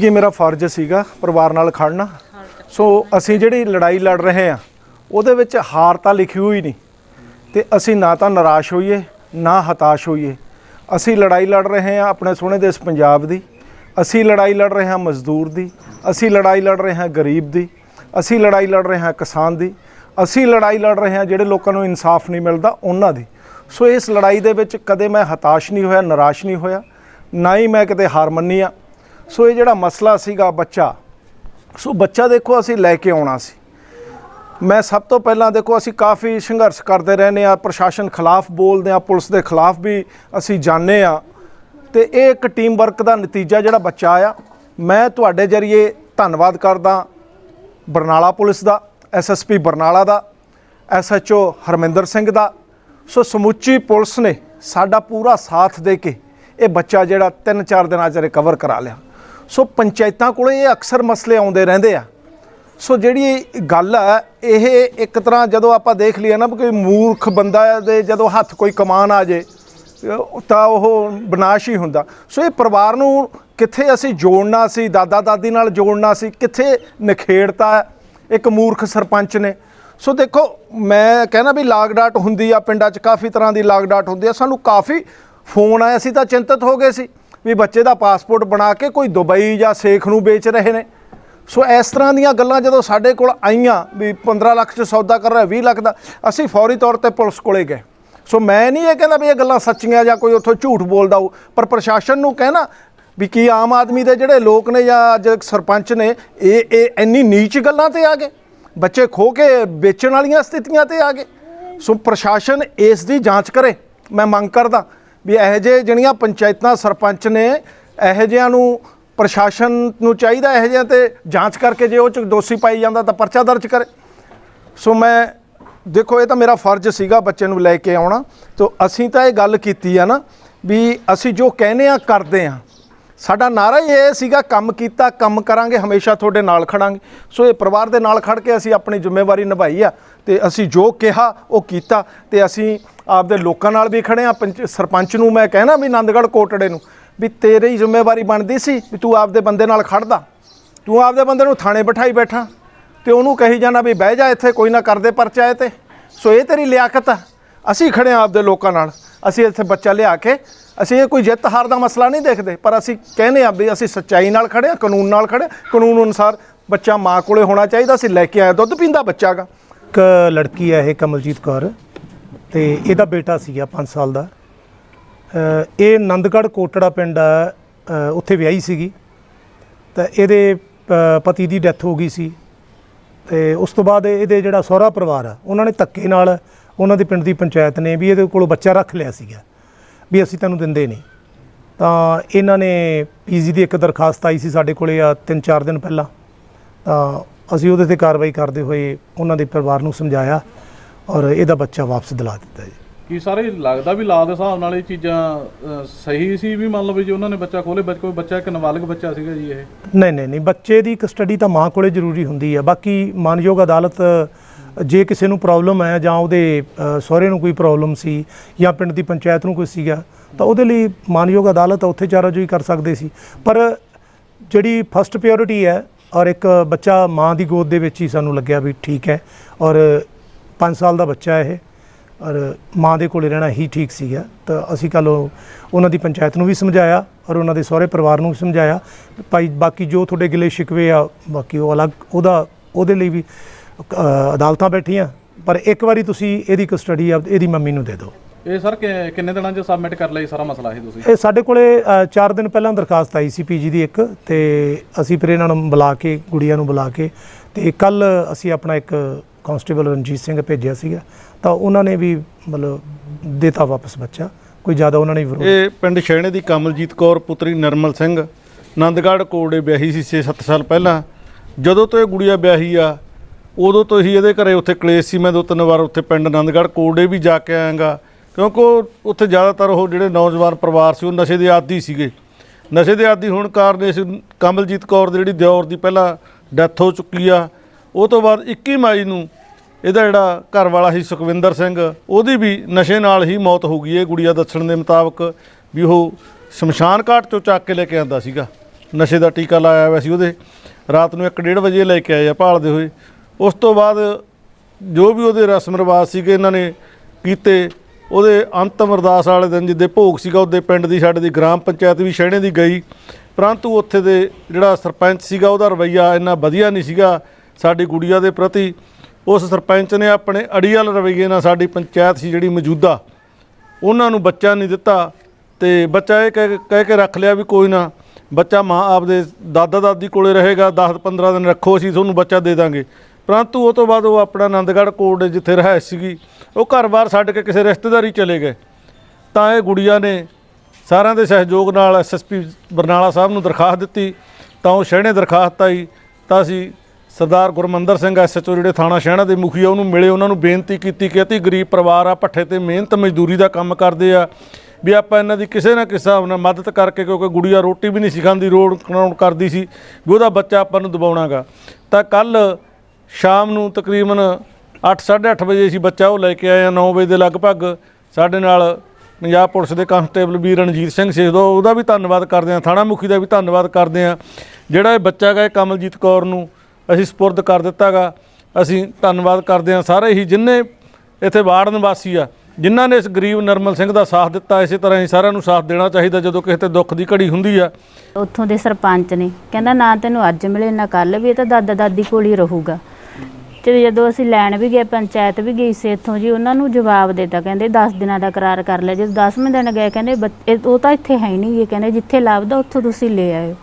ਕਿ ਮੇਰਾ ਫਰਜ਼ ਸੀਗਾ ਪਰਿਵਾਰ ਨਾਲ ਖੜਨਾ। ਸੋ ਅਸੀਂ ਜਿਹੜੀ ਲੜਾਈ ਲੜ ਰਹੇ ਆ ਉਹਦੇ ਵਿੱਚ ਹਾਰ ਤਾਂ ਲਿਖੀ ਹੋਈ ਨਹੀਂ। ਤੇ ਅਸੀਂ ਨਾ ਤਾਂ ਨਿਰਾਸ਼ ਹੋਈਏ, ਨਾ ਹਤਾਸ਼ ਹੋਈਏ। ਅਸੀਂ ਲੜਾਈ ਲੜ ਰਹੇ ਹਾਂ ਆਪਣੇ ਸੋਹਣੇ ਦੇਸ਼ ਪੰਜਾਬ ਦੀ। ਅਸੀਂ ਲੜਾਈ ਲੜ ਰਹੇ ਹਾਂ ਮਜ਼ਦੂਰ ਦੀ। ਅਸੀਂ ਲੜਾਈ ਲੜ ਰਹੇ ਹਾਂ ਗਰੀਬ ਦੀ। ਅਸੀਂ ਲੜਾਈ ਲੜ ਰਹੇ ਹਾਂ ਕਿਸਾਨ ਦੀ। ਅਸੀਂ ਲੜਾਈ ਲੜ ਰਹੇ ਹਾਂ ਜਿਹੜੇ ਲੋਕਾਂ ਨੂੰ ਇਨਸਾਫ ਨਹੀਂ ਮਿਲਦਾ, ਉਹਨਾਂ ਦੀ। ਸੋ ਇਸ ਲੜਾਈ ਦੇ ਵਿੱਚ ਕਦੇ ਮੈਂ ਹਤਾਸ਼ ਨਹੀਂ ਹੋਇਆ, ਨਿਰਾਸ਼ ਨਹੀਂ ਹੋਇਆ। ਨਾ ਹੀ ਮੈਂ ਕਿਤੇ ਹਾਰ ਮੰਨੀ ਆ। ਸੋ ਇਹ ਜਿਹੜਾ ਮਸਲਾ ਸੀਗਾ ਬੱਚਾ, ਸੋ ਬੱਚਾ ਦੇਖੋ ਅਸੀਂ ਲੈ ਕੇ ਆਉਣਾ ਸੀ। ਮੈਂ ਸਭ ਤੋਂ ਪਹਿਲਾਂ ਦੇਖੋ ਅਸੀਂ ਕਾਫੀ ਸੰਘਰਸ਼ ਕਰਦੇ ਰਹਿੰਦੇ ਆ ਪ੍ਰਸ਼ਾਸਨ ਖਿਲਾਫ ਬੋਲਦੇ ਆ ਪੁਲਿਸ ਦੇ ਖਿਲਾਫ ਵੀ ਅਸੀਂ ਜਾਣਦੇ ਆ ਤੇ ਇਹ ਇੱਕ ਟੀਮ ਵਰਕ ਦਾ ਨਤੀਜਾ ਜਿਹੜਾ ਬੱਚਾ ਆਇਆ। ਮੈਂ ਤੁਹਾਡੇ ਜਰੀਏ ਧੰਨਵਾਦ ਕਰਦਾ ਬਰਨਾਲਾ ਪੁਲਿਸ ਦਾ ਐਸਐਸਪੀ ਬਰਨਾਲਾ ਦਾ ਐਸਐਚਓ ਹਰਮਿੰਦਰ ਸਿੰਘ ਦਾ। ਸੋ ਸਮੁੱਚੀ ਪੁਲਿਸ ਨੇ ਸਾਡਾ ਪੂਰਾ ਸਾਥ ਦੇ ਕੇ ਇਹ ਬੱਚਾ ਜਿਹੜਾ 3-4 ਦਿਨਾਂ 'ਚ ਰਿਕਵਰ ਕਰਾ ਲਿਆ। ਸੋ ਪੰਚਾਇਤਾਂ ਕੋਲੇ ਇਹ ਅਕਸਰ ਮਸਲੇ ਆਉਂਦੇ ਰਹਿੰਦੇ ਆ। ਸੋ ਜਿਹੜੀ ਗੱਲ ਆ, ਇਹ ਇੱਕ ਤਰ੍ਹਾਂ ਜਦੋਂ ਆਪਾਂ ਦੇਖ ਲਈਏ ਨਾ ਵੀ ਕੋਈ ਮੂਰਖ ਬੰਦਾ ਦੇ ਜਦੋਂ ਹੱਥ ਕੋਈ ਕਮਾਨ ਆ ਜੇ, ਤਾਂ ਉਹ ਵਿਨਾਸ਼ ਹੀ ਹੁੰਦਾ। ਸੋ ਇਹ ਪਰਿਵਾਰ ਨੂੰ ਕਿੱਥੇ ਅਸੀਂ ਜੋੜਨਾ ਸੀ, ਦਾਦਾ ਦਾਦੀ ਨਾਲ ਜੋੜਨਾ ਸੀ, ਕਿੱਥੇ ਨਖੇੜਤਾ ਇੱਕ ਮੂਰਖ ਸਰਪੰਚ ਨੇ। ਸੋ ਦੇਖੋ, ਮੈਂ ਕਹਿੰਦਾ ਵੀ ਲਾਗਡਾਟ ਹੁੰਦੀ ਆ, ਪਿੰਡਾਂ 'ਚ ਕਾਫੀ ਤਰ੍ਹਾਂ ਦੀ ਲਾਗਡਾਟ ਹੁੰਦੀ ਆ। ਸਾਨੂੰ ਕਾਫੀ ਫੋਨ ਆਇਆ ਸੀ ਤਾਂ ਚਿੰਤਤ ਹੋ ਗਏ ਸੀ। ਵੀ ਬੱਚੇ ਦਾ ਪਾਸਪੋਰਟ ਬਣਾ ਕੇ ਕੋਈ ਦੁਬਈ ਜਾਂ ਸੇਖ ਨੂੰ ਵੇਚ ਰਹੇ ਨੇ। ਸੋ ਇਸ ਤਰ੍ਹਾਂ ਦੀਆਂ ਗੱਲਾਂ ਜਦੋਂ ਸਾਡੇ ਕੋਲ ਆਈਆਂ ਵੀ 15 ਲੱਖ 'ਚ ਸੌਦਾ ਕਰ ਰਿਹਾ 20 ਲੱਖ ਦਾ, ਅਸੀਂ ਫੌਰੀ ਤੌਰ ਤੇ ਪੁਲਿਸ ਕੋਲੇ ਗਏ। ਸੋ ਮੈਂ ਨਹੀਂ ਇਹ ਕਹਿੰਦਾ ਵੀ ਇਹ ਗੱਲਾਂ ਸੱਚੀਆਂ ਜਾਂ ਕੋਈ ਉੱਥੋਂ ਝੂਠ ਬੋਲਦਾ ਹੋ ਪਰ ਪ੍ਰਸ਼ਾਸਨ ਨੂੰ ਕਹਿਣਾ ਵੀ ਕੀ ਆਮ ਆਦਮੀ ਦੇ ਜਿਹੜੇ ਲੋਕ ਨੇ ਜਾਂ ਅੱਜ ਸਰਪੰਚ ਨੇ, ਇਹ ਇਹ ਇੰਨੀ ਨੀਚ ਗੱਲਾਂ ਤੇ ਆ ਗਏ। ਬੱਚੇ ਖੋ ਕੇ ਵੇਚਣ ਵਾਲੀਆਂ ਸਥਿਤੀਆਂ ਤੇ ਆ ਗਏ। ਸੋ ਪ੍ਰਸ਼ਾਸਨ ਇਸ ਦੀ ਜਾਂਚ ਕਰੇ। ਮੈਂ ਮੰਗ ਕਰਦਾ ਵੀ ਇਹੋ ਜਿਹੇ ਜਿਹੜੀਆਂ ਪੰਚਾਇਤਾਂ, ਸਰਪੰਚ ਨੇ ਇਹੋ ਜਿਹਿਆਂ ਨੂੰ ਪ੍ਰਸ਼ਾਸਨ ਨੂੰ ਚਾਹੀਦਾ ਇਹੋ ਜਿਹਿਆਂ ਤੇ ਜਾਂਚ ਕਰਕੇ ਜੇ ਉਹ ਚ ਦੋਸ਼ੀ ਪਾਈ ਜਾਂਦਾ ਤਾਂ ਪਰਚਾ ਦਰਜ ਕਰੇ। ਸੋ ਮੈਂ, ਦੇਖੋ ਇਹ ਤਾਂ ਮੇਰਾ ਫਰਜ਼ ਸੀਗਾ ਬੱਚੇ ਨੂੰ ਲੈ ਕੇ ਆਉਣਾ। ਤੋ ਅਸੀਂ ਤਾਂ ਇਹ ਗੱਲ ਕੀਤੀ ਆ ਨਾ ਵੀ ਅਸੀਂ ਜੋ ਕਹਿੰਦੇ ਆ, ਕਰਦੇ ਆ। ਸਾਡਾ ਨਾਰਾ ਹੀ ਇਹ ਸੀਗਾ, ਕੰਮ ਕੀਤਾ, ਕੰਮ ਕਰਾਂਗੇ, ਹਮੇਸ਼ਾ ਤੁਹਾਡੇ ਨਾਲ ਖੜਾਂਗੇ। ਸੋ ਇਹ ਪਰਿਵਾਰ ਦੇ ਨਾਲ ਖੜ ਕੇ ਅਸੀਂ ਆਪਣੀ ਜ਼ਿੰਮੇਵਾਰੀ ਨਿਭਾਈ ਆ ਤੇ ਅਸੀਂ ਜੋ ਕਿਹਾ, ਉਹ ਕੀਤਾ ਤੇ ਅਸੀਂ ਆਪਦੇ ਲੋਕਾਂ ਨਾਲ ਵੀ ਖੜੇ ਆ। ਪੰਚ- ਸਰਪੰਚ ਨੂੰ ਮੈਂ ਕਹਿਣਾ ਵੀ ਆਨੰਦਗੜ੍ਹ ਕੋਟੜੇ ਨੂੰ ਵੀ ਤੇਰੀ ਜ਼ਿੰਮੇਵਾਰੀ ਬਣਦੀ ਸੀ ਵੀ ਤੂੰ ਆਪਦੇ ਬੰਦੇ ਨਾਲ ਖੜਦਾ। ਤੂੰ ਆਪਦੇ ਬੰਦੇ ਨੂੰ ਥਾਣੇ ਬਿਠਾਈ ਬੈਠਾ ਤੇ ਉਹਨੂੰ ਕਹੀ ਜਾਣਾ ਵੀ ਬਹਿ ਜਾ ਇੱਥੇ, ਕੋਈ ਨਾ ਕਰਦੇ ਪਰਚਾ ਇਹ ਤੇ। ਸੋ ਇਹ ਤੇਰੀ ਲਿਆਕਤ ਆ। ਅਸੀਂ ਖੜੇ ਆ ਆਪਦੇ ਲੋਕਾਂ ਨਾਲ। ਅਸੀਂ ਇੱਥੇ ਬੱਚਾ ਲਿਆ ਕੇ ਅਸੀਂ ਇਹ ਕੋਈ ਜਿੱਤ ਹਾਰ ਦਾ ਮਸਲਾ ਨਹੀਂ ਦੇਖਦੇ ਪਰ ਅਸੀਂ ਕਹਿੰਦੇ ਆ ਵੀ ਅਸੀਂ ਸੱਚਾਈ ਨਾਲ ਖੜੇ ਆ ਕਾਨੂੰਨ ਨਾਲ ਖੜੇ ਕਾਨੂੰਨ ਅਨੁਸਾਰ ਬੱਚਾ ਮਾਂ ਕੋਲੇ ਹੋਣਾ ਚਾਹੀਦਾ ਅਸੀਂ ਲੈ ਕੇ ਆਇਆ ਦੁੱਧ ਪੀਂਦਾ ਬੱਚਾ ਗਾ। ਇੱਕ ਲੜਕੀ ਹੈ ਇਹ ਕਮਲਜੀਤ ਕੌਰ ਤੇ ਇਹਦਾ ਬੇਟਾ ਸੀਗਾ 5 ਸਾਲ ਦਾ। ਇਹ ਨੰਦਗੜ੍ਹ ਕੋਟੜਾ ਪਿੰਡ ਆ, ਉੱਥੇ ਵਿਆਹੀ ਸੀਗੀ। ਤਾਂ ਇਹਦੇ ਪਤੀ ਦੀ ਡੈਥ ਹੋ ਗਈ ਸੀ। ਤੇ ਉਸ ਤੋਂ ਬਾਅਦ ਇਹਦੇ ਜਿਹੜਾ ਸਹੁਰਾ ਪਰਿਵਾਰ ਆ ਉਹਨਾਂ ਨੇ ਧੱਕੇ ਨਾਲ ਉਹਨਾਂ ਦੇ ਪਿੰਡ ਦੀ ਪੰਚਾਇਤ ਨੇ ਵੀ ਇਹਦੇ ਕੋਲੋਂ ਬੱਚਾ ਰੱਖ ਲਿਆ ਸੀਗਾ। ਵੀ ਅਸੀਂ ਤੈਨੂੰ ਦਿੰਦੇ ਨਹੀਂ। ਤਾਂ ਇਹਨਾਂ ਨੇ ਪੀਜੀ ਦੀ ਇੱਕ ਦਰਖਾਸਤ ਆਈ ਸੀ ਸਾਡੇ ਕੋਲੇ ਆ 3-4 ਦਿਨ ਪਹਿਲਾਂ। ਤਾਂ ਅਸੀਂ ਉਹਦੇ ਤੇ ਕਾਰਵਾਈ ਕਰਦੇ ਹੋਏ ਉਹਨਾਂ ਦੇ ਪਰਿਵਾਰ ਨੂੰ ਸਮਝਾਇਆ ਔਰ ਇਹਦਾ ਬੱਚਾ ਵਾਪਸ ਦਿਲਾ ਦਿੱਤਾ ਜੀ। ਕੀ ਸਾਰੇ ਲੱਗਦਾ ਵੀ ਲਾ ਦੇ ਹਿਸਾਬ ਨਾਲ ਇਹ ਚੀਜ਼ਾਂ ਸਹੀ ਸੀ ਵੀ ਮੰਨ ਲਓ ਵੀ ਜੇ ਉਹਨਾਂ ਨੇ ਬੱਚਾ ਖੋਲੇ ਬੱਚ ਕੋਈ ਬੱਚਾ ਇੱਕ ਨਾਬਾਲਗ ਬੱਚਾ ਸੀਗਾ ਜੀ ਇਹ? ਨਹੀਂ ਨਹੀਂ ਨਹੀਂ ਬੱਚੇ ਦੀ ਕਸਟਡੀ ਤਾਂ ਮਾਂ ਕੋਲੇ ਜ਼ਰੂਰੀ ਹੁੰਦੀ ਹੈ ਬਾਕੀ ਮਾਨਯੋਗ ਅਦਾਲਤ ਜੇ ਕਿਸੇ ਨੂੰ ਪ੍ਰੋਬਲਮ ਹੈ ਜਾਂ ਉਹਦੇ ਸਹੁਰੇ ਨੂੰ ਕੋਈ ਪ੍ਰੋਬਲਮ ਸੀ ਜਾਂ ਪਿੰਡ ਦੀ ਪੰਚਾਇਤ ਨੂੰ ਕੋਈ ਸੀਗਾ, ਤਾਂ ਉਹਦੇ ਲਈ ਮਾਨਯੋਗ ਅਦਾਲਤ ਉੱਥੇ ਚਾਰਾਜੋਈ ਕਰ ਸਕਦੇ ਸੀ। ਪਰ ਜਿਹੜੀ ਫਸਟ ਪਿਓਰਿਟੀ ਹੈ ਔਰ ਇੱਕ ਬੱਚਾ ਮਾਂ ਦੀ ਗੋਦ ਦੇ ਵਿੱਚ ਹੀ ਸਾਨੂੰ ਲੱਗਿਆ ਵੀ ਠੀਕ ਹੈ ਔਰ 5 ਸਾਲ ਦਾ ਬੱਚਾ ਇਹ, ਔਰ ਮਾਂ ਦੇ ਕੋਲੇ ਰਹਿਣਾ ਹੀ ਠੀਕ ਸੀਗਾ, ਤਾਂ ਅਸੀਂ ਕੱਲ੍ਹ ਉਹਨਾਂ ਦੀ ਪੰਚਾਇਤ ਨੂੰ ਵੀ ਸਮਝਾਇਆ ਔਰ ਉਹਨਾਂ ਦੇ ਸਹੁਰੇ ਪਰਿਵਾਰ ਨੂੰ ਵੀ ਸਮਝਾਇਆ। ਭਾਈ, ਬਾਕੀ ਜੋ ਤੁਹਾਡੇ ਗਿਲੇ ਸ਼ਿਕਵੇ ਆ, ਬਾਕੀ ਉਹ ਅਲੱਗ ਉਹਦਾ, ਉਹਦੇ ਲਈ ਵੀ ਅਦਾਲਤਾਂ ਬੈਠੀਆਂ ਪਰ ਇੱਕ ਵਾਰੀ ਤੁਸੀਂ ਇਹਦੀ ਕਸਟਡੀ ਆ ਇਹਦੀ ਮੰਮੀ ਨੂੰ ਦੇ ਦਿਓ। ਇਹ ਸਰ ਕਿ- ਕਿੰਨੇ ਦਿਨਾਂ 'ਚ ਸਬਮਿਟ ਕਰ ਲਈ ਸਾਰਾ ਮਸਲਾ ਇਹ ਤੁਸੀਂ? ਇਹ ਸਾਡੇ ਕੋਲੇ 4 ਦਿਨ ਪਹਿਲਾਂ ਦਰਖਾਸਤ ਆਈ ਸੀ ਪੀਜੀ ਦੀ ਇੱਕ ਤੇ ਅਸੀਂ ਫਿਰ ਇਹਨਾਂ ਨੂੰ ਬੁਲਾ ਕੇ ਗੁੜੀਆਂ ਨੂੰ ਬੁਲਾ ਕੇ ਤੇ ਕੱਲ ਅਸੀਂ ਆਪਣਾ ਇੱਕ ਕਾਂਸਟੇਬਲ ਰਣਜੀਤ ਸਿੰਘ ਭੇਜਿਆ ਸੀਗਾ ਤਾਂ ਉਹਨਾਂ ਨੇ ਵੀ ਮਤਲਬ ਦੇਤਾ ਵਾਪਸ ਬੱਚਾ। ਕੋਈ ਜ਼ਿਆਦਾ ਉਹਨਾਂ ਨੇ ਵਿਰੋਧ ਇਹ ਪਿੰਡ ਛੇਣੇ ਦੀ ਕਮਲਜੀਤ ਕੌਰ ਪੁੱਤਰੀ ਨਰਮਲ ਸਿੰਘ ਆਨੰਦਗੜ੍ਹ ਕੋੜੇ ਵਿਆਹੀ ਸੀ 6-7 ਸਾਲ ਪਹਿਲਾਂ। ਜਦੋਂ ਤੋਂ ਇਹ ਗੁੜੀਆ ਵਿਆਹੀ ਆ ਉਦੋਂ ਤੋਂ ਹੀ ਇਹਦੇ ਘਰੇ ਉੱਥੇ ਕਲੇਸ਼ ਸੀ, ਮੈਂ ਦੋ ਤਿੰਨ ਵਾਰ ਉੱਥੇ ਪਿੰਡ ਆਨੰਦਗੜ੍ਹ ਕੋੜੇ ਵੀ ਜਾ ਕੇ ਆਇਆਗਾ। ਕਿਉਂਕਿ ਉਹ ਉੱਥੇ ਜ਼ਿਆਦਾਤਰ ਉਹ ਜਿਹੜੇ ਨੌਜਵਾਨ ਪਰਿਵਾਰ ਸੀ, ਉਹ ਨਸ਼ੇ ਦੇ ਆਦੀ ਸੀਗੇ। ਨਸ਼ੇ ਦੇ ਆਦੀ ਹੋਣ ਕਾਰਨ ਇਸ ਕਮਲਜੀਤ ਕੌਰ ਦੀ ਜਿਹੜੀ ਦਿਓਰ ਦੀ ਪਹਿਲਾਂ ਡੈਥ ਹੋ ਚੁੱਕੀ ਆ, ਉਹ ਤੋਂ ਬਾਅਦ 21 ਮਾਈ ਨੂੰ ਇਹਦਾ ਜਿਹੜਾ ਘਰ ਵਾਲਾ ਸੀ ਸੁਖਵਿੰਦਰ ਸਿੰਘ, ਉਹਦੀ ਵੀ ਨਸ਼ੇ ਨਾਲ ਹੀ ਮੌਤ ਹੋ ਗਈ। ਹੈ ਗੁੜੀਆ ਦੱਸਣ ਦੇ ਮੁਤਾਬਕ ਵੀ ਉਹ ਸ਼ਮਸ਼ਾਨ ਘਾਟ ਚੋਂ ਚੱਕ ਕੇ ਲੈ ਕੇ ਆਂਦਾ ਸੀਗਾ। ਨਸ਼ੇ ਦਾ ਟੀਕਾ ਲਾਇਆ ਹੋਇਆ ਸੀ ਉਹਦੇ। ਰਾਤ ਨੂੰ 1:30 ਵਜੇ ਲੈ ਕੇ ਆਏ ਆ, ਭਾਲਦੇ ਹੋਏ। ਉਸ ਤੋਂ ਬਾਅਦ ਜੋ ਵੀ ਉਹਦੇ ਰਸਮ ਰਿਵਾਜ ਸੀਗੇ ਇਹਨਾਂ ਨੇ ਕੀਤੇ, ਉਹਦੇ ਅੰਤਮ ਅਰਦਾਸ ਵਾਲੇ ਦਿਨ ਜਿੱਦੇ ਭੋਗ ਸੀਗਾ, ਉਹਦੇ ਪਿੰਡ ਦੀ, ਸਾਡੇ ਦੀ, ਗ੍ਰਾਮ ਪੰਚਾਇਤ ਵੀ ਸ਼ਹਿਣੇ ਦੀ ਗਈ। ਪਰੰਤੂ ਉੱਥੇ ਦੇ ਜਿਹੜਾ ਸਰਪੰਚ ਸੀਗਾ, ਉਹਦਾ ਰਵੱਈਆ ਇੰਨਾ ਵਧੀਆ ਨਹੀਂ ਸੀਗਾ ਸਾਡੀ ਗੁੜੀਆ ਦੇ ਪ੍ਰਤੀ। ਉਸ ਸਰਪੰਚ ਨੇ ਆਪਣੇ ਅੜੀਅਲ ਰਵੱਈਏ ਨਾਲ ਸਾਡੀ ਪੰਚਾਇਤ ਸੀ ਜਿਹੜੀ ਮੌਜੂਦਾ। ਉਹਨਾਂ ਨੂੰ ਬੱਚਾ ਨਹੀਂ ਦਿੱਤਾ ਤੇ ਬੱਚਾ ਇਹ ਕਹਿ ਕਹਿ ਕੇ ਰੱਖ ਲਿਆ ਵੀ ਕੋਈ ਨਾ, ਬੱਚਾ ਮਾਂ ਆਪਦੇ ਦਾਦਾ ਦਾਦੀ ਕੋਲੇ ਰਹੇਗਾ 10 15 ਦਿਨ ਰੱਖੋ, ਅਸੀਂ ਤੁਹਾਨੂੰ ਬੱਚਾ ਦੇ ਦਾਂਗੇ। ਪਰੰਤੂ ਉਹ ਤੋਂ ਬਾਅਦ ਉਹ ਆਪਣਾ ਆਨੰਦਗੜ੍ਹ ਕੋਟ ਜਿੱਥੇ ਰਹਿਸ਼ ਸੀਗੀ, ਉਹ ਘਰ-ਬਾਰ ਛੱਡ ਕੇ ਕਿਸੇ ਰਿਸ਼ਤੇਦਾਰੀ ਚਲੇ ਗਏ। ਤਾਂ ਇਹ ਗੁੜੀਆਂ ਨੇ ਸਾਰਿਆਂ ਦੇ ਸਹਿਯੋਗ ਨਾਲ ਐਸਐਸਪੀ ਬਰਨਾਲਾ ਸਾਹਿਬ ਨੂੰ ਦਰਖਾਸਤ ਦਿੱਤੀ। ਤਾਂ ਉਹ ਸ਼ਹਿਣੇ ਦਰਖਾਸਤ ਆਈ, ਤਾਂ ਅਸੀਂ ਸਰਦਾਰ ਗੁਰਮੰਦਰ ਸਿੰਘ ਐਸਐਚਓ ਜਿਹੜੇ ਥਾਣਾ ਸ਼ਹਿਣਾ ਦੇ ਮੁਖੀ ਆ, ਉਹਨੂੰ ਮਿਲੇ, ਉਹਨਾਂ ਨੂੰ ਬੇਨਤੀ ਕੀਤੀ ਕਿ ਅਤੀ ਗਰੀਬ ਪਰਿਵਾਰ ਆ ਪੱਠੇ ਤੇ ਮਿਹਨਤ ਮਜ਼ਦੂਰੀ ਦਾ ਕੰਮ ਕਰਦੇ ਆ, ਵੀ ਆਪਾਂ ਇਹਨਾਂ ਦੀ ਕਿਸੇ ਨਾ ਕਿਸੇ ਹਿਸਾਬ ਨਾਲ ਮਦਦ ਕਰਕੇ, ਕਿਉਂਕਿ ਗੁੜੀਆ ਰੋਟੀ ਵੀ ਨਹੀਂ ਸੀ ਰੋਡ ਕਰਦੀ ਸੀ, ਵੀ ਉਹਦਾ ਬੱਚਾ ਆਪਾਂ ਨੂੰ ਦਬਾਉਣਾਗਾ। ਤਾਂ ਕੱਲ ਸ਼ਾਮ ਨੂੰ ਤਕਰੀਬਨ 8:30 ਵਜੇ ਅਸੀਂ ਬੱਚਾ ਉਹ ਲੈ ਕੇ ਆਏ ਆ 9 ਵਜੇ ਦੇ ਲਗਭਗ ਸਾਡੇ ਨਾਲ ਪੰਜਾਬ ਪੁਲਿਸ ਦੇ ਕਾਂਸਟੇਬਲ ਵੀ ਰਣਜੀਤ ਸਿੰਘ ਸੇਖਦੋ ਉਹਦਾ ਵੀ ਧੰਨਵਾਦ ਕਰਦੇ ਆ, ਥਾਣਾ ਮੁਖੀ ਦਾ ਵੀ ਧੰਨਵਾਦ ਕਰਦੇ ਆ। ਜਿਹੜਾ ਇਹ ਬੱਚਾ ਗਾ ਇਹ ਕਮਲਜੀਤ ਕੌਰ ਨੂੰ ਅਸੀਂ ਸਪੁਰਦ ਕਰ ਦਿੱਤਾਗਾ ਅਸੀਂ ਧੰਨਵਾਦ ਕਰਦੇ ਆ ਸਾਰੇ ਹੀ ਜਿੰਨੇ ਇੱਥੇ ਵਾਰਡ ਨਿਵਾਸੀ ਆ, ਜਿਨ੍ਹਾਂ ਨੇ ਇਸ ਗਰੀਬ ਨਰਮਲ ਸਿੰਘ ਦਾ ਸਾਥ ਦਿੱਤਾ, ਇਸੇ ਤਰ੍ਹਾਂ ਹੀ ਸਾਰਿਆਂ ਨੂੰ ਸਾਥ ਦੇਣਾ ਚਾਹੀਦਾ ਜਦੋਂ ਕਿਸੇ ਤੇ ਦੁੱਖ ਦੀ ਘੜੀ ਹੁੰਦੀ ਆ। ਉੱਥੋਂ ਦੇ ਸਰਪੰਚ ਨੇ, ਕਹਿੰਦਾ ਨਾ ਤੈਨੂੰ ਅੱਜ ਮਿਲੇ, ਨਾ ਕੱਲ ਵੀ, ਇਹ ਤਾਂ ਦਾਦਾ ਦਾਦੀ ਕੋਲ ਹੀ ਰਹੂਗਾ। ਤੇ ਜਦੋਂ ਅਸੀਂ ਲੈਣ ਵੀ ਗਏ ਪੰਚਾਇਤ ਵੀ ਗਈ ਸੀ ਇੱਥੋਂ ਜੀ ਉਹਨਾਂ ਨੂੰ ਜਵਾਬ ਦਿੱਤਾ ਕਹਿੰਦੇ 10 ਦਿਨਾਂ ਦਾ ਕਰਾਰ ਕਰ ਲਿਆ। ਜਦੋਂ 10ਵੇਂ ਦਿਨ ਗਏ ਕਹਿੰਦੇ ਬੱਚ- ਇਹ- ਉਹ ਤਾਂ ਇੱਥੇ ਹੈ ਹੀ ਨਹੀਂ ਇਹ ਕਹਿੰਦੇ ਜਿੱਥੇ ਲੱਭਦਾ ਉੱਥੋਂ ਤੁਸੀਂ ਲੈ ਆਇਓ।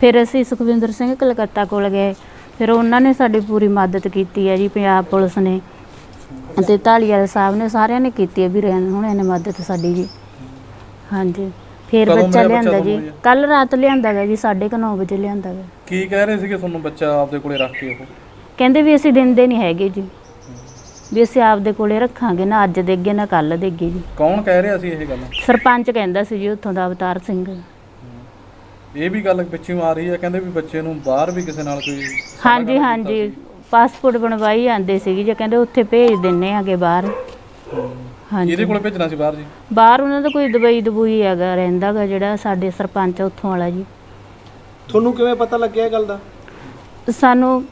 ਫਿਰ ਅਸੀਂ ਸੁਖਵਿੰਦਰ ਸਿੰਘ ਕਲਕੱਤਾ ਕੋਲ ਗਏ। ਫਿਰ ਉਹਨਾਂ ਨੇ ਸਾਡੀ ਪੂਰੀ ਮਦਦ ਕੀਤੀ ਹੈ ਜੀ ਪੰਜਾਬ ਪੁਲਿਸ ਨੇ। ਅਤੇ ਢਾਲੀਵਾਲ ਸਾਹਿਬ ਨੇ ਸਾਰਿਆਂ ਨੇ ਕੀਤੀ ਹੈ ਵੀਰੇ ਹੁਣੇ ਨੇ ਮਦਦ ਸਾਡੀ ਜੀ। ਹਾਂਜੀ। ਫਿਰ ਕਦੋਂ ਬੱਚਾ ਮਿਲਿਆ ਬੱਚਾ ਲਿਆਂਦਾ ਜੀ? ਤੁਹਾਨੂੰ ਜੀ? ਕੱਲ ਰਾਤ ਲਿਆਂਦਾ ਗਾ ਜੀ 9:30 ਵਜੇ ਲਿਆਂਦਾ ਗਾ ਕੀ ਕਹਿ ਰਹੇ ਸੀਗੇ ਤੁਹਾਨੂੰ ਬੱਚਾ ਆਪਦੇ ਕੋਲੇ ਰੱਖ ਕੇ ਉਹ? ਕਹਿੰਦੇ ਵੀ ਅਸੀਂ ਦਿੰਦੇ ਨਹੀਂ ਹੈਗੇ ਜੀ। ਵੀ ਅਸੀਂ ਆਪਦੇ ਕੋਲੇ ਰੱਖਾਂਗੇ ਨਾ ਅੱਜ ਦੇਗੇ ਨਾ ਕੱਲ ਦੇਗੇ ਜੀ। ਕੌਣ ਕਹਿ ਰਿਹਾ ਸੀ ਇਹ ਗੱਲ? ਸਰਪੰਚ ਕਹਿੰਦਾ ਸੀ ਜੀ ਉੱਥੋਂ ਦਾ ਅਵਤਾਰ ਸਿੰਘ। ਇਹ ਵੀ ਗੱਲ ਪਿੱਛੇ ਆ ਰਹੀ ਹੈ ਕਹਿੰਦੇ ਵੀ ਬੱਚੇ ਨੂੰ ਬਾਹਰ ਵੀ ਕਿਸੇ ਨਾਲ ਕੋਈ ਹਾਂਜੀ ਹਾਂਜੀ। ਪਾਸਪੋਰਟ ਬਣਵਾਈ ਜਾਂਦੇ ਸੀਗੇ ਜੇ ਕਹਿੰਦੇ ਉੱਥੇ ਭੇਜ ਦਿੰਨੇ ਆਗੇ ਬਾਹਰ। ਹਾਂਜੀ। ਇਹਦੇ ਕੋਲੇ ਭੇਜਣਾ ਸੀ ਬਾਹਰ ਜੀ? ਬਾਹਰ ਉਹਨਾਂ ਦਾ ਕੋਈ ਦਵਾਈ ਦਬੂਈ ਹੈਗਾ ਰਹਿੰਦਾਗਾ ਜਿਹੜਾ ਸਾਡੇ ਸਰਪੰਚ ਉੱਥੋਂ ਵਾਲਾ ਜੀ। ਤੁਹਾਨੂੰ ਕਿਵੇਂ ਪਤਾ ਲੱਗਿਆ ਇਹ ਗੱਲ ਦਾ? ਸਾਨੂੰ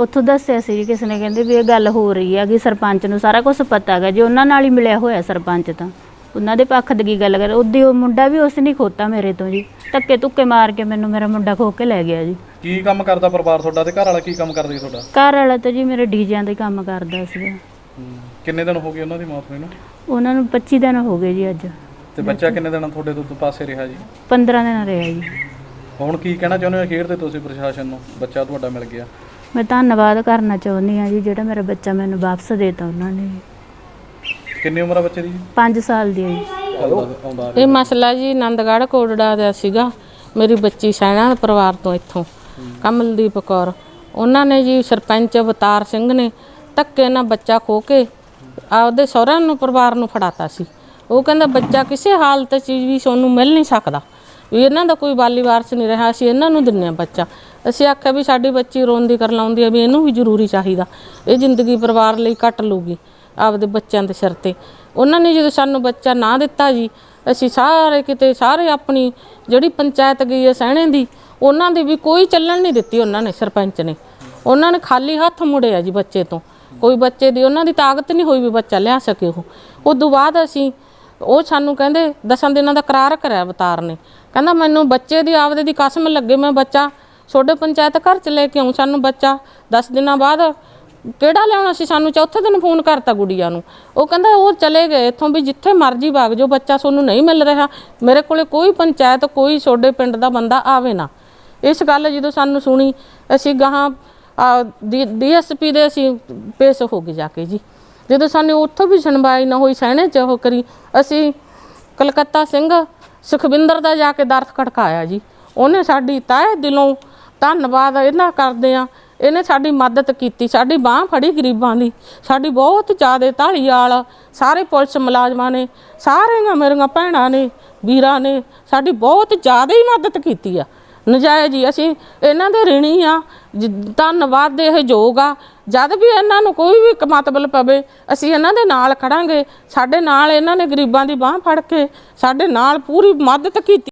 ਉੱਥੋਂ ਦੱਸਿਆ ਸੀ ਕਿਸੇ ਨੇ ਕਹਿੰਦੇ ਵੀ ਇਹ ਗੱਲ ਹੋ ਰਹੀ ਹੈ ਕਿ ਸਰਪੰਚ ਨੂੰ ਸਾਰਾ ਕੁਝ ਪਤਾ ਹੈਗਾ। ਜੀ ਉਹਨਾਂ ਨਾਲ ਹੀ ਮਿਲਿਆ ਹੋਇਆ ਸਰਪੰਚ ਤਾਂ। ਉਹਨਾਂ ਦੇ ਪੱਖ ਦੀ ਗੱਲ ਕਰ। ਉਹਦੀ ਉਹ ਮੁੰਡਾ ਵੀ ਉਸ ਨੇ ਖੋਤਾ ਮੇਰੇ ਤੋਂ ਜੀ। ਧੱਕੇ ਧੁੱਕੇ ਮਾਰ ਕੇ ਮੈਨੂੰ ਮੇਰਾ ਮੁੰਡਾ ਖੋ ਕੇ ਲੈ ਗਿਆ ਜੀ। ਕੀ ਕੰਮ ਕਰਦਾ ਪਰਿਵਾਰ ਤੁਹਾਡਾ ਤੇ ਘਰ ਵਾਲਾ ਕੀ ਕੰਮ ਕਰਦਾ ਜੀ ਤੁਹਾਡਾ? ਘਰ ਵਾਲਾ ਤਾਂ ਜੀ ਮੇਰੇ ਡੀਜਿਆਂ ਦੇ ਕੰਮ ਕਰਦਾ ਸੀਗਾ। ਕਿੰਨੇ ਦਿਨ ਹੋ ਗਏ ਉਹਨਾਂ ਦੀ ਮੌਤ ਹੋਈ ਨੂੰ ਉਹਨਾਂ ਨੂੰ 25 ਦਿਨ ਹੋ ਗਏ ਜੀ ਅੱਜ। ਤੇ ਬੱਚਾ ਕਿੰਨੇ ਦਿਨ ਤੁਹਾਡੇ ਤੋਂ ਪਾਸੇ ਰਿਹਾ ਜੀ? 15 ਦਿਨ ਰਿਹਾ ਜੀ। ਹੁਣ ਕੀ ਕਹਿਣਾ ਚਾਹੁੰਦੇ ਹੋ ਅਖੀਰ ਤੇ ਤੁਸੀਂ ਪ੍ਰਸ਼ਾਸਨ ਨੂੰ? ਬੱਚਾ ਤੁਹਾਡਾ ਮਿਲ ਗਿਆ। ਮੈਂ ਧੰਨਵਾਦ ਕਰਨਾ ਚਾਹੁੰਦੀ ਹਾਂ ਜੀ ਜਿਹੜਾ ਮੇਰਾ ਬੱਚਾ ਮੈਨੂੰ ਵਾਪਸ ਦੇਤਾ ਉਹਨਾਂ ਨੇ। ਕਿੰਨੀ ਉਮਰ ਆ ਬੱਚੇ ਦੀ? ਜੀ 5 ਸਾਲ ਦੀ ਹੈ ਜੀ। ਆਉਂਦਾ ਆਉਂਦਾ ਇਹ ਮਸਲਾ ਜੀ ਆਨੰਦਗੜ੍ਹ ਕੋਟੜਾ ਦਾ ਸੀਗਾ ਮੇਰੀ ਬੱਚੀ ਸੈਣਾ ਪਰਿਵਾਰ ਤੋਂ ਇੱਥੋਂ ਕਮਲਦੀਪ ਕੌਰ। ਉਹਨਾਂ ਨੇ ਜੀ ਸਰਪੰਚ ਅਵਤਾਰ ਸਿੰਘ ਨੇ ਧੱਕੇ ਨਾਲ ਬੱਚਾ ਖੋ ਕੇ ਆਪਦੇ ਸਹੁਰਿਆਂ ਨੂੰ ਪਰਿਵਾਰ ਨੂੰ ਫੜਾਤਾ ਸੀ। ਉਹ ਕਹਿੰਦਾ ਬੱਚਾ ਕਿਸੇ ਹਾਲਤ 'ਚ ਵੀ ਤੁਹਾਨੂੰ ਮਿਲ ਨਹੀਂ ਸਕਦਾ। ਵੀ ਇਹਨਾਂ ਦਾ ਕੋਈ ਵਾਲੀ ਵਾਰਸ ਨਹੀਂ ਰਿਹਾ ਅਸੀਂ ਇਹਨਾਂ ਨੂੰ ਦਿੰਨੇ ਆ ਬੱਚਾ। ਅਸੀਂ ਆਖਿਆ ਵੀ ਸਾਡੀ ਬੱਚੀ ਰੋਂਦੀ ਕਰ ਲਾਉਂਦੀ ਆ ਵੀ ਇਹਨੂੰ ਵੀ ਜ਼ਰੂਰੀ ਚਾਹੀਦਾ। ਇਹ ਜ਼ਿੰਦਗੀ ਪਰਿਵਾਰ ਲਈ ਕੱਟ ਲੂਗੀ ਆਪਦੇ ਬੱਚਿਆਂ ਦੇ ਸਿਰ ਤੇ। ਉਹਨਾਂ ਨੇ ਜਦੋਂ ਸਾਨੂੰ ਬੱਚਾ ਨਾ ਦਿੱਤਾ ਜੀ, ਅਸੀਂ ਸਾਰੇ ਕਿਤੇ, ਸਾਰੇ ਆਪਣੀ ਜਿਹੜੀ ਪੰਚਾਇਤ ਗਈ ਹੈ ਸਹਿਣੇ ਦੀ, ਉਹਨਾਂ ਦੀ ਵੀ ਕੋਈ ਚੱਲਣ ਨਹੀਂ ਦਿੱਤੀ ਉਹਨਾਂ ਨੇ, ਸਰਪੰਚ ਨੇ। ਉਹਨਾਂ ਨੇ ਖਾਲੀ ਹੱਥ ਮੁੜਿਆ ਜੀ ਬੱਚੇ ਤੋਂ। ਕੋਈ ਬੱਚੇ ਦੀ ਉਹਨਾਂ ਦੀ ਤਾਕਤ ਨਹੀਂ ਹੋਈ ਵੀ ਬੱਚਾ ਲਿਆ ਸਕੇ ਉਹ। ਉਦੋਂ ਬਾਅਦ ਅਸੀਂ ਉਹ ਸਾਨੂੰ ਕਹਿੰਦੇ, ਦਸਾਂ ਦਿਨਾਂ ਦਾ ਕਰਾਰ ਕਰਿਆ ਅਵਤਾਰ ਨੇ। ਕਹਿੰਦਾ, ਮੈਨੂੰ ਬੱਚੇ ਦੀ, ਆਪਦੇ ਦੀ ਕਸਮ ਲੱਗੇ, ਮੈਂ ਬੱਚਾ ਤੁਹਾਡੇ ਪੰਚਾਇਤ ਘਰ ਚ ਲੈ ਕੇ ਆਉਂ ਸਾਨੂੰ ਬੱਚਾ 10 ਦਿਨਾਂ ਬਾਅਦ ਕਿਹੜਾ ਲਿਆਉਣਾ ਸੀ ਸਾਨੂੰ ਚੌਥੇ ਦਿਨ ਫੋਨ ਕਰਤਾ ਗੁੜੀਆ ਨੂੰ। ਉਹ ਕਹਿੰਦਾ ਉਹ ਚਲੇ ਗਏ, ਇੱਥੋਂ ਵੀ ਜਿੱਥੇ ਮਰਜ਼ੀ ਵਗ ਜੋ ਬੱਚਾ ਤੁਹਾਨੂੰ ਨਹੀਂ ਮਿਲ ਰਿਹਾ। ਮੇਰੇ ਕੋਲੇ ਕੋਈ ਪੰਚਾਇਤ, ਕੋਈ ਛੋਡੇ ਪਿੰਡ ਦਾ ਬੰਦਾ ਆਵੇ ਨਾ। ਇਸ ਗੱਲ ਜਦੋਂ ਸਾਨੂੰ ਸੁਣੀ, ਅਸੀਂ ਗਾਹਾਂ ਡੀਐਸਪੀ ਦੇ ਅਸੀਂ ਪੇਸ਼ ਹੋ ਗਏ ਜਾ ਕੇ ਜੀ। ਜਦੋਂ ਸਾਨੂੰ ਉੱਥੋਂ ਵੀ ਸੁਣਵਾਈ ਨਾ ਹੋਈ, ਸਹਿਣੇ ਚ ਉਹ ਕਰੀ, ਅਸੀਂ ਕਲਕੱਤਾ ਸਿੰਘ ਸੁਖਵਿੰਦਰ ਦਾ ਜਾ ਕੇ ਦਰਦ ਖੜਕਾਇਆ ਜੀ। ਉਹਨੇ ਸਾਡੀ ਤਾਏ ਦਿਲੋਂ ਧੰਨਵਾਦ ਇਹਨਾਂ ਕਰਦੇ ਆ। ਇਹਨੇ ਸਾਡੀ ਮਦਦ ਕੀਤੀ, ਸਾਡੀ ਬਾਹ ਫੜੀ ਗਰੀਬਾਂ ਦੀ। ਸਾਡੀ ਬਹੁਤ ਜ਼ਿਆਦਾ ਢਾਲੀਵਾਲ ਸਾਰੇ ਪੁਲਿਸ ਮੁਲਾਜ਼ਮਾਂ ਨੇ, ਸਾਰੀਆਂ ਮੇਰੀਆਂ ਭੈਣਾਂ ਨੇ, ਵੀਰਾਂ ਨੇ, ਸਾਡੀ ਬਹੁਤ ਜ਼ਿਆਦਾ ਹੀ ਮਦਦ ਕੀਤੀ ਆ। ਨਜਾਇਜ਼ ਜੀ ਅਸੀਂ ਇਹਨਾਂ ਦੇ ਰਿਣੀ ਆ। ਜ- ਧੰਨਵਾਦ ਦੇ ਇਹ ਯੋਗ ਆ। ਜਦ ਵੀ ਇਹਨਾਂ ਨੂੰ ਕੋਈ ਵੀ ਮਤਲਬ ਪਵੇ, ਅਸੀਂ ਇਹਨਾਂ ਦੇ ਨਾਲ ਖੜਾਂਗੇ। ਸਾਡੇ ਨਾਲ ਇਹਨਾਂ ਨੇ ਗਰੀਬਾਂ ਦੀ ਬਾਹ ਫੜ ਕੇ, ਸਾਡੇ ਨਾਲ ਪੂਰੀ ਮਦਦ ਕੀਤੀ।